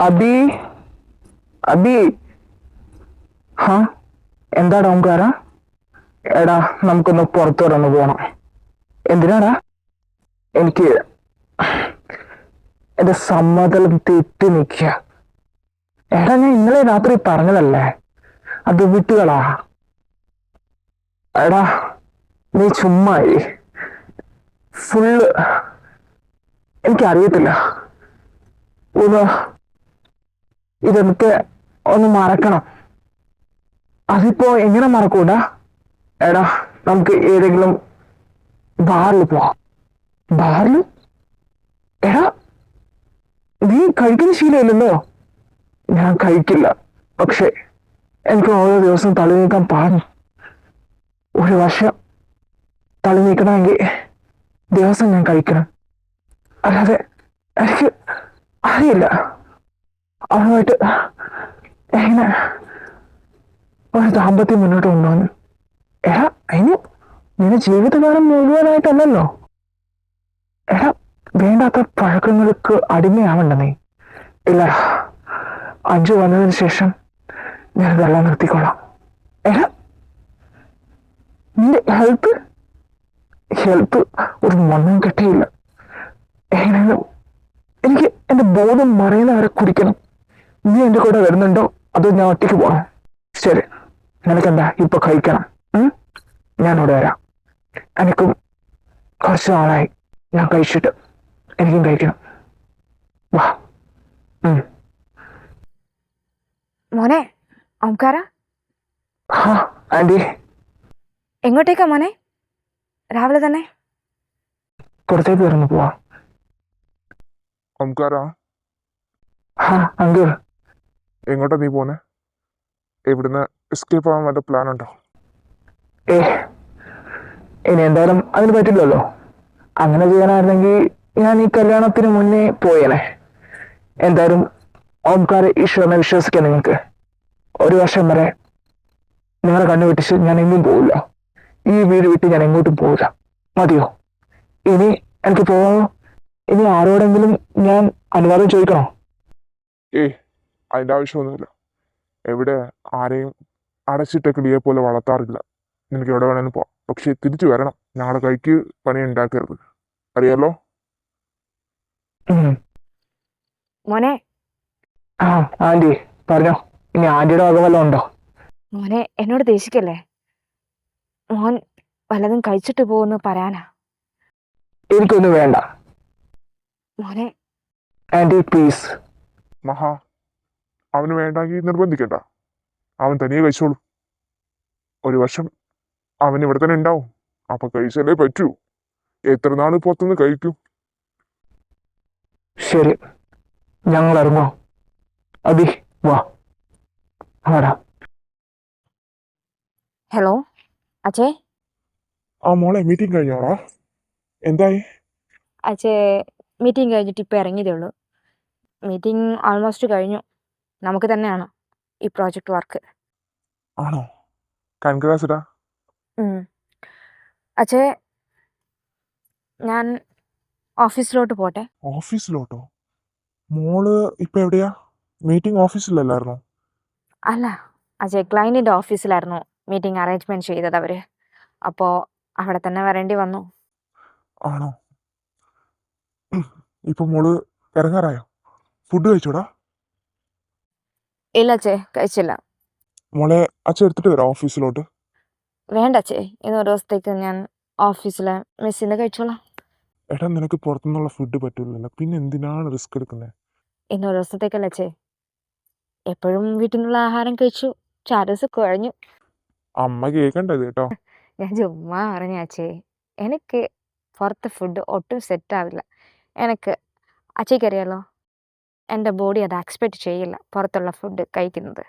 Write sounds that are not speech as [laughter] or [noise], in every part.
അബി അബി ഹാ എന്താടാ ഓംകാര എടാ നമുക്കൊന്ന് പുറത്തോടൊന്ന് പോണം എന്തിനാടാ എനിക്ക് എന്റെ സമ്മതം തെറ്റി നിൽക്കുക. എടാ ഞാൻ ഇന്നലെ രാത്രി പറഞ്ഞതല്ലേ? അത് വിട്ടുകളാ. എടാ നീ ചുമ്മായി ഫുള്ള് എനിക്കറിയത്തില്ല. ഒന്ന് ഇതെനിക്ക് ഒന്ന് മറക്കണം. അതിപ്പോ എങ്ങനെ മറക്കൂടാ? എടാ നമുക്ക് ഏതെങ്കിലും ബാറിൽ പോവാം. ബാറിൽ എടാ നീ കഴിക്കുന്ന ശീലമില്ലല്ലോ? ഞാൻ കഴിക്കില്ല. പക്ഷെ എനിക്ക് ഓരോ ദിവസം തള്ളി നീക്കാൻ പാടും. ഒരു വർഷം തള്ളി നീക്കണമെങ്കിൽ ദിവസം ഞാൻ കഴിക്കണം. അല്ലാതെ എനിക്ക് അറിയില്ല. അവളുമായിട്ട് എങ്ങനെ ഒരു ദാമ്പത്യം മുന്നോട്ട് കൊണ്ടുവന്നു എടാ അതിന് നിന്റെ ജീവിതകാലം മുഴുവനായിട്ടല്ലല്ലോ? എടാ വേണ്ടാത്ത പഴക്കങ്ങൾക്ക് അടിമയാവണ്ട നീ? ഇല്ലടാ അഞ്ചു വന്നതിന് ശേഷം ഞാൻ ഇതെല്ലാം നിർത്തിക്കൊള്ളാം എടാ നിന്റെ ഹെൽത്ത്? ഹെൽത്ത് ഒരു മണ്ണും കെട്ടിയില്ല. എങ്ങനെയാലും എനിക്ക് എന്റെ ബോധം മറയുന്നവരെ കുടിക്കണം. നീ എന്റെ കൂടെ വരുന്നുണ്ടോ? അതോ ഞാൻ ഒറ്റയ്ക്ക് പോകണം ശരി നിനക്കെന്താ? ഇപ്പൊ കഴിക്കണം. ഞാനിവിടെ വരാം. എനിക്കും കുറച്ച് നാളായി. ഞാൻ കഴിച്ചിട്ട് എനിക്കും കഴിക്കണം. വാ. മോനെ ഓംകാര? ഹാ ആന്റി എങ്ങോട്ടേക്കാ മോനെ? രാവിലെ തന്നെ? പുറത്തേക്ക് വരുന്നു പോവാ. ഓംകാര? ഹാ അങ്കിൾ. എങ്ങോട്ടാ നീ പോന്നെ ഇവിടുന്ന് എസ്കേപ്പ് ആവാൻ വല്ല പ്ലാൻ ഉണ്ടോ? ഏ ഇനി എന്തായാലും അതിന് പറ്റില്ലല്ലോ. അങ്ങനെ ചെയ്യാനായിരുന്നെങ്കിൽ ഞാൻ ഈ കല്യാണത്തിന് മുന്നേ പോയേനെ. എന്തായാലും ഓംകാര ഈശ്വരനെ വിശ്വസിക്കാം നിങ്ങൾക്ക്. ഒരു വർഷം വരെ നിങ്ങളെ കണ്ണു വെട്ടിച്ച് ഞാൻ എങ്ങും പോവില്ല. ഈ വീട് വിട്ട് ഞാൻ എങ്ങോട്ടും പോവില്ല. മതിയോ? ഇനി എനിക്ക് പോവാമോ? ഇനി ആരോടെങ്കിലും ഞാൻ അനുവാദം ചോദിക്കണോ? ഏയ് അതിന്റെ ആവശ്യമൊന്നുമില്ല. എവിടെ ആരെയും അടച്ചിട്ട കിളിയെ പോലെ വളർത്താറില്ല. നിനക്ക് എവിടെ വേണമെങ്കിലും പോവാം. പക്ഷെ തിരിച്ചു വരണം. ഞങ്ങളുടെ കൈക്ക് പണി ഉണ്ടാക്കരുത്. അറിയാലോ? മോനെ. ആ ആന്റി പറഞ്ഞോ. ഇനി ആന്റിയുടെ വക വല്ലതും ഉണ്ടോ? മോനെ എന്നോട് ദേഷിക്കല്ലേ? മോൻ വല്ലതും കഴിച്ചിട്ട് പോകുന്നു പറയാനാ? എനിക്കൊന്നും വേണ്ട. മോനെ. Aunty please. മഹാ അവന് വേണ്ടെങ്കിൽ നിർബന്ധിക്കണ്ട. അവൻ തനിയെ കഴിച്ചോളൂ. ഒരു വർഷം അവൻ ഇവിടെ തന്നെ ഉണ്ടാവും. അപ്പൊ കഴിച്ചാലേ പറ്റൂ. എത്ര നാൾ പുറത്തുനിന്ന് കഴിക്കും? ശരി. ഞങ്ങൾ ഇറങ്ങോ അതി വാ. ആടാ ഹലോ അച്ഛേ ആ മോളെ മീറ്റിംഗ് കഴിഞ്ഞോടാ? എന്തായി? അച്ഛേ മീറ്റിംഗ് കഴിഞ്ഞിട്ട് ഇപ്പൊ ഇറങ്ങിയതേ ഉള്ളൂ. മീറ്റിംഗ് ഓൾമോസ്റ്റ് കഴിഞ്ഞു. നമുക്ക് തന്നെയാണ് ഈ പ്രോജക്റ്റ് വർക്ക് ആണോ? അജയ് ഞാൻ ഓഫീസിലോട്ട് പോട്ടെ. ഓഫീസിലോട്ടോ? മോൾ ഇപ്പൊ എവിടെയാ? മീറ്റിംഗ് ഓഫീസിലല്ലായിരുന്നോ? അല്ല അജയ് ക്ലൈന്റിന്റെ ഓഫീസിലായിരുന്നു മീറ്റിംഗ് അറേഞ്ച്മെന്റ് ചെയ്തത് അവർ. അപ്പോ അവിടെ തന്നെ വരേണ്ടി വന്നു. ആണോ? ഇപ്പൊ മോൾ ഇറങ്ങാറായോ? ഫുഡ് കഴിച്ചോടാ? ഇല്ല അച്ഛേ കഴിച്ചില്ല. മോളെ അച്ഛൻ എടുത്തിട്ട് വരാം ഓഫീസിലോട്ട്. വേണ്ട ചേ ഇന്ന് ഒരു ദിവസത്തേക്ക് ഞാൻ ഓഫീസിലെ മെസ്സിന്ന് കഴിച്ചോളാം. എടാ നിനക്ക് പുറത്തുനിന്നുള്ള ഫുഡ് പറ്റില്ലല്ലോ പിന്നെ എന്തിനാണ് റിസ്ക് എടുക്കുന്നത് ഇന്ന് ഒരു ദിവസത്തേക്കല്ല ചേ. എപ്പോഴും വീട്ടിൽ നിന്നുള്ള ആഹാരം കഴിച്ചു. ചാരസ് കുഴഞ്ഞു. അമ്മ കേൾക്കണ്ടത് കേട്ടോ. [laughs] ഞാൻ ചുമ്മാ പറഞ്ഞ അച്ഛേ എനിക്ക് പുറത്തെ ഫുഡ് ഒട്ടും സെറ്റ് ആവില്ല. എനിക്ക് അച്ഛയ്ക്കറിയാലോ എന്റെ ബോഡി അത് എക്സ്പെക്റ്റ് ചെയ്യില്ല പുറത്തുള്ള ഫുഡ് കഴിക്കുന്നത്.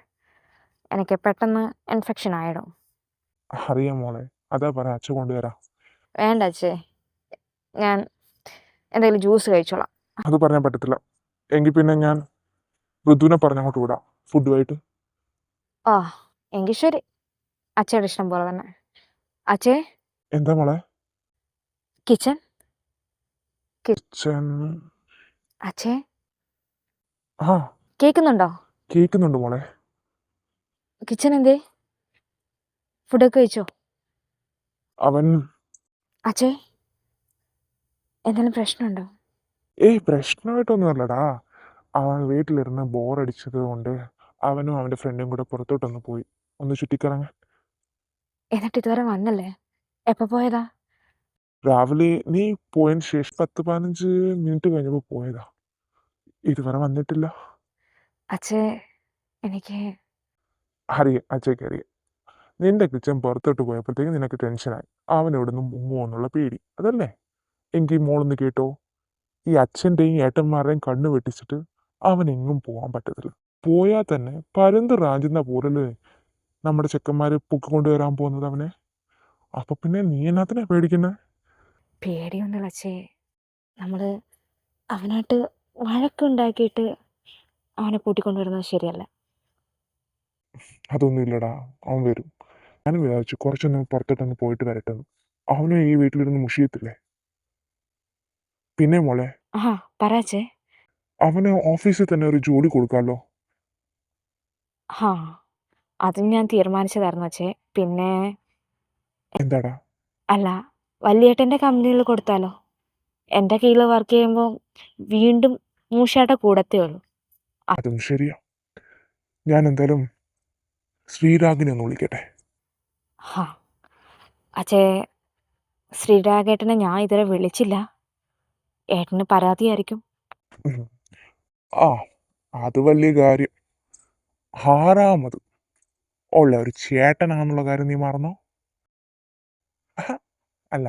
എനിക്ക് പെട്ടെന്ന് ഇൻഫെക്ഷൻ ആയിടും. അറിയാം മോളെ. അതാ പറ അച്ഛ കൊണ്ടുവരാ. വേണ്ട അച്ഛേ. ഞാൻ എന്തെങ്കിലും ജ്യൂസ് കഴിച്ചോളാം. അത് പറയാൻ പറ്റത്തില്ല. എങ്കിൽ പിന്നെ ഞാൻ ഋതുവിനെ പറഞ്ഞങ്ങോട്ട് വിടാം. ഫുഡുമായിട്ട് ആ എങ്കിൽ ശരി. അച്ഛയുടെ ഇഷ്ടം പോലെ തന്നെ. അച്ഛേ. എന്താ മോളെ? കിച്ചൺ. കിച്ചൻ അച്ഛേ. ആ. കേൾക്കുന്നുണ്ടോ കേൾക്കുന്നുണ്ട് മോളെ. കിച്ചൺ എന്തേ? ഫുഡൊക്കെ കഴിച്ചോ? അവൻ അച്ഛേ എന്തെങ്കിലും പ്രശ്നമുണ്ടോ? ഏയ് പ്രശ്നമായിട്ടൊന്നുമല്ലടാ അവൻ വീട്ടിലിരുന്ന് ബോറടിച്ചത് കൊണ്ട് അവനും അവന്റെ ഫ്രണ്ടും കൂടെ പുറത്തോട്ടൊന്ന് പോയി. ഒന്ന് ചുറ്റിക്കറങ്ങാൻ എന്നിട്ട് ഇതുവരെ വന്നല്ലേ? എപ്പോ പോയതാ? രാവിലെ നീ പോയതിന് ശേഷം പത്ത് പതിനഞ്ച് മിനിറ്റ് കഴിഞ്ഞപ്പോൾ പോയതാ. ഇതുവരെ വന്നിട്ടില്ല. അച്ഛേ എനിക്ക് അറിയാം അച്ഛയ്ക്ക് അറിയാം നിന്റെ കിച്ചൻ പുറത്തോട്ട് പോയപ്പോഴത്തേക്ക് നിനക്ക് ടെൻഷനായി. അവൻ ഇവിടുന്ന് മുങ്ങുമോ എന്നുള്ള പേടി. അതല്ലേ? എങ്കിൽ മോളൊന്ന് കേട്ടോ? ഈ അച്ഛന്റെയും ഏട്ടന്മാരുടെയും കണ്ണ് വെട്ടിച്ചിട്ട് അവൻ എങ്ങും പോകാൻ പറ്റത്തില്ല. പോയാൽ തന്നെ പരുന്ത് റാഞ്ചുന്ന പോലല്ലേ നമ്മുടെ ചെക്കന്മാർ പൊക്കി വരാൻ പോകുന്നത് അവനെ? അപ്പൊ പിന്നെ നീ എന്നാത്തിനാ പേടിക്കുന്നത് പേടിയൊന്നുമില്ല അച്ഛേ. നമ്മൾ അവനായിട്ട് വഴക്കുണ്ടാക്കിയിട്ട് അവനെ കൂട്ടിക്കൊണ്ടുവരുന്നത് ശരിയല്ല. അതൊന്നുമില്ലടാ അവൻ വരും. ഞാനും വിചാരിച്ചു കുറച്ചൊന്നും പുറത്തോട്ടൊന്ന് പോയിട്ട് വരട്ടെ എന്ന്. അവനും ഈ വീട്ടിലിരുന്ന് മുഷിയത്തില്ലേ? പിന്നെ മോളെ ആ അവന് ഓഫീസിൽ തന്നെ ഒരു ജോലി കൊടുക്കാമല്ലോ ആ അതും ഞാൻ തീരുമാനിച്ചതായിരുന്നു അച്ഛേ. പിന്നെ എന്താടാ? അല്ല വല്യേട്ടന്റെ കമ്പനിയിൽ കൊടുത്താലോ? എന്റെ കീഴിൽ വർക്ക് ചെയ്യുമ്പോൾ വീണ്ടും മൂഷാട്ട കൂടത്തേ ഉള്ളൂ. അതും ശരിയാ. ഞാൻ എന്തായാലും ശ്രീരാഗിനെ ഒന്ന് വിളിക്കട്ടെ. ഹാ. അച്ഛേ ശ്രീരാഗേട്ടനെ ഞാൻ ഇതുവരെ വിളിച്ചില്ല. ഏട്ടന് പരാതിയായിരിക്കും. ആ അത് വലിയ കാര്യം. ആറാമത് ഉള്ള ഒരു ചേട്ടനാണെന്നുള്ള കാര്യം നീ മറന്നോ? അല്ല.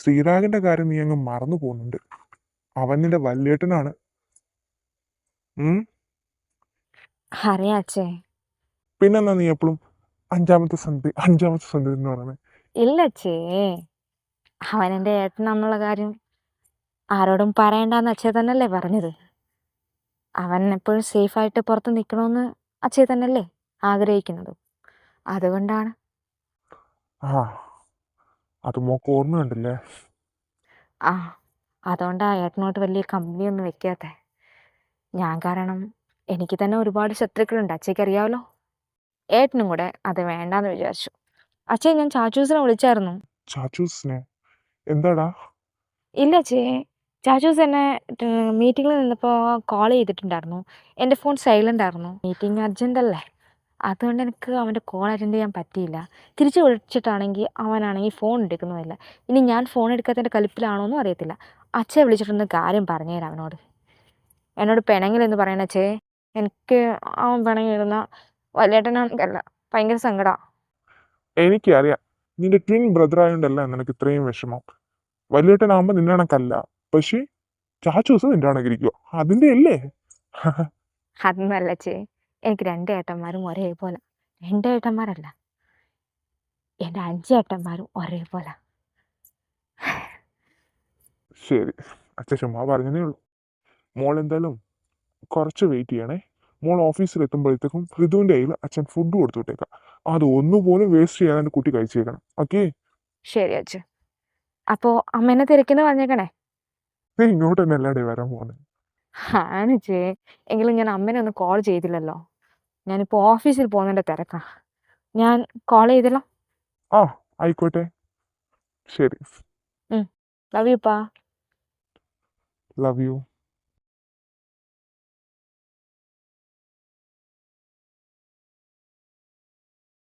ശ്രീരാഗിന്റെ കാര്യം നീ അങ്ങ് മറന്നു പോകുന്നുണ്ട്. അവൻ നിന്റെ വല്യേട്ടനാണ്. അറിയാച്ചേ പിന്നെന്താ നീ എപ്പോഴും അഞ്ചാമത്തെ സന്ധി അഞ്ചാമത്തെ സന്ധി എന്ന് പറയുന്നത്. ഇല്ല ചേ അവൻ എന്റെ ഏട്ടനാന്നുള്ള കാര്യം ആരോടും പറയണ്ടെന്ന് അച്ഛേ തന്നെയല്ലേ പറഞ്ഞത്. അവൻ എപ്പോഴും സേഫായിട്ട് പുറത്ത് നിൽക്കണമെന്ന് അച്ഛേ തന്നെയല്ലേ ആഗ്രഹിക്കുന്നത്. അതുകൊണ്ടാണ്. ആ അത് മോക്ക് ഓർമ്മയുണ്ടല്ലേ ആ അതുകൊണ്ടാണ് ഏട്ടനോട്ട് വലിയ കമ്പനിയൊന്നും വെക്കാത്ത. ഞാൻ കാരണം എനിക്ക് തന്നെ ഒരുപാട് ശത്രുക്കളുണ്ട്. അച്ഛയ്ക്ക് അറിയാമല്ലോ ഏട്ടനും കൂടെ അത് വേണ്ടാന്ന് വിചാരിച്ചു. അച്ഛൻ ഞാൻ ചാച്ചൂസിനെ വിളിച്ചായിരുന്നു. ചാച്ചൂസിനെ? എന്താടാ? ഇല്ല അച്ഛേ ചാച്ചൂസ് എന്നെ മീറ്റിങ്ങിൽ നിന്നപ്പോൾ കോൾ ചെയ്തിട്ടുണ്ടായിരുന്നു. എന്റെ ഫോൺ സൈലന്റ് ആയിരുന്നു. മീറ്റിംഗ് അർജന്റ് അല്ലേ? അതുകൊണ്ട് എനിക്ക് അവന്റെ കോൾ അറ്റൻഡ് ചെയ്യാൻ പറ്റിയില്ല. തിരിച്ച് വിളിച്ചിട്ടാണെങ്കിൽ അവനാണെങ്കിൽ ഫോൺ എടുക്കുന്നതല്ല. ഇനി ഞാൻ ഫോൺ എടുക്കാത്തതിന്റെ കലിപ്പിലാണോ എന്നും അറിയത്തില്ല. അച്ഛൻ വിളിച്ചിട്ടൊന്ന് കാര്യം പറഞ്ഞുതരാം അവനോട്. എന്നോട് പിണങ്ങിലെന്ന് പറയണ അച്ഛേ എനിക്ക് അവൻ പിണങ്ങിയിരുന്ന വലിയേട്ടനാണെങ്കല്ല ഭയങ്കര സങ്കടാ. എനിക്കറിയാം നിന്റെ ട്വിൻ ബ്രദർ ആയതുകൊണ്ടല്ല നിനക്ക് ഇത്രയും വിഷമം. വലിയേട്ടനാകുമ്പോൾ നിന്റെ കണക്കല്ല പക്ഷേ ചാച്ചൂസ് നിന്റെ കണക്കിരിക്കുക അതിന്റെ അല്ലേ? അതൊന്നല്ല ചേ എനിക്ക് രണ്ട് ഏട്ടന്മാരും ഒരേപോലെ രണ്ട് ഏട്ടന്മാരല്ല എന്റെ അഞ്ച് ഏട്ടന്മാരും ഒരേപോലെ. ശരി അച്ഛൻ ചുമ്മാ പറഞ്ഞതേ ഉള്ളൂ. മോൾ എന്തായാലും കുറച്ച് വെയിറ്റ് ചെയ്യണേ. മോൾ ഓഫീസിൽ എത്തുമ്പോഴത്തേക്കും ഋതുവിന്റെ കയ്യിൽ അച്ഛൻ ഫുഡ് കൊടുത്തു വിട്ടേക്കാം അത് ഒന്നുപോലും വേസ്റ്റ് ചെയ്യാതെ കുട്ടി കഴിച്ചേക്കണം. ഓക്കെ ശരി അച്ഛൻ അപ്പോ അമ്മേനെ തിരക്കെന്ന് പറഞ്ഞേക്കണേ? നീ ഇങ്ങോട്ട് തന്നെ എല്ലാടെ വരാൻ പോകുന്നത് ആണ് ചേ. എങ്കിലും ഞാൻ അമ്മേനെ ഒന്ന് കോൾ ചെയ്തില്ലല്ലോ. ഞാനിപ്പോ ഓഫീസിൽ പോകുന്നതിന്റെ തിരക്കാ. ഞാൻ കോൾ ചെയ്തല്ലോ. ആ ആയിക്കോട്ടെ. ശരി. ലവ് യു പാ ലവ് യു